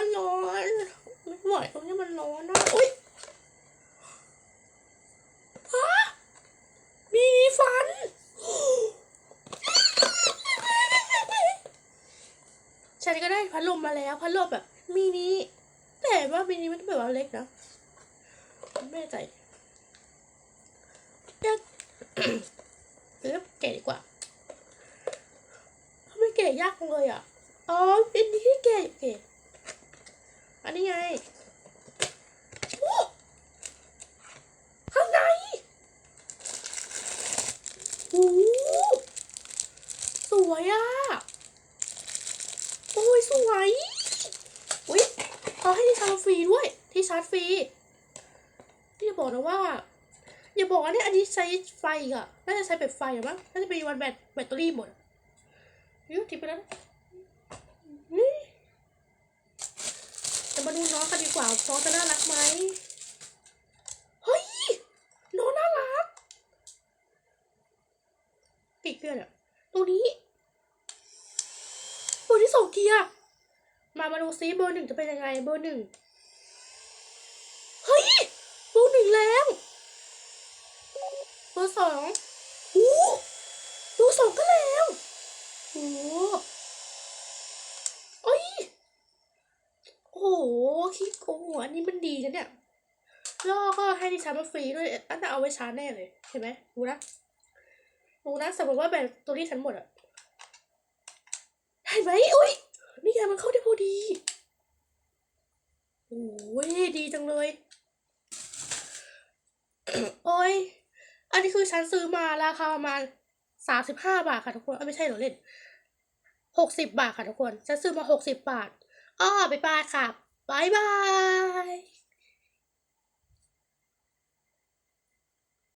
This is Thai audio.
อนร้อนไม่ไหวตรงนี้มันร้อนนะอุ้ยฮะมีฟันฉันก็ได้พัดลมมาแล้วพัดลมแบบมินิแต่ว่ามินิมันแบบว่าเล็กนะไม่ใจเอ๊ะเอ๊ะแกะดีกว่าทำไมแกะยากเลยอะอ๋อเป็นที่แกะโอเคอันนี้ไงโอ้ข้างในโอ้สวยอะ โอ้ยสวย อุ้ย เขาให้ที่ชาร์จฟรีด้วย ที่ชาร์จฟรีที่จะบอกนะว่า อย่าบอกว่าเนี่ยอันนี้ใช้ไฟอะน่าจะใช้แบบไฟอะมั้งน่าจะเป็นวันแบตแบตเตอรี่หมดยูทิปไปแล้วนี่จะมาดูน้องกันดีกว่าน้องจะน่ารักไหมเฮ้ยน้องน่ารักปีกเพื่อนอะตรงนี้เบอร์ที่สองเกียร์ มามาดูซิเบอร์หนึ่งจะเป็นยังไงเบอร์หนึ่งเฮ้ยเบอร์หนึ่งแล้วเบอร์สองโอ้เบอร์สองก็แล้วโอ้โอ้ยโอ้โหคิดโอ้โหอันนี้มันดีนะเนี่ยแล้วก็ให้ดิฉันมาฟรีด้วยอันน่าเอาไว้ชาร์จแน่เลยเห็นไหมดูนะดูนะสมมติว่าแบตตัวที่ฉันหมดอะเห็นไหมอุ้ย นี่ไงมันเข้าได้พอดี โอ้ยดีจังเลย โอ้ย อันนี้คือฉันซื้อมาราคาประมาณสามสิบห้าบาทค่ะทุกคนไม่ใช่เหรอเล่นหกสิบบาทค่ะทุกคน ฉันซื้อมาหกสิบบาท อ้อไปบายค่ะบายบาย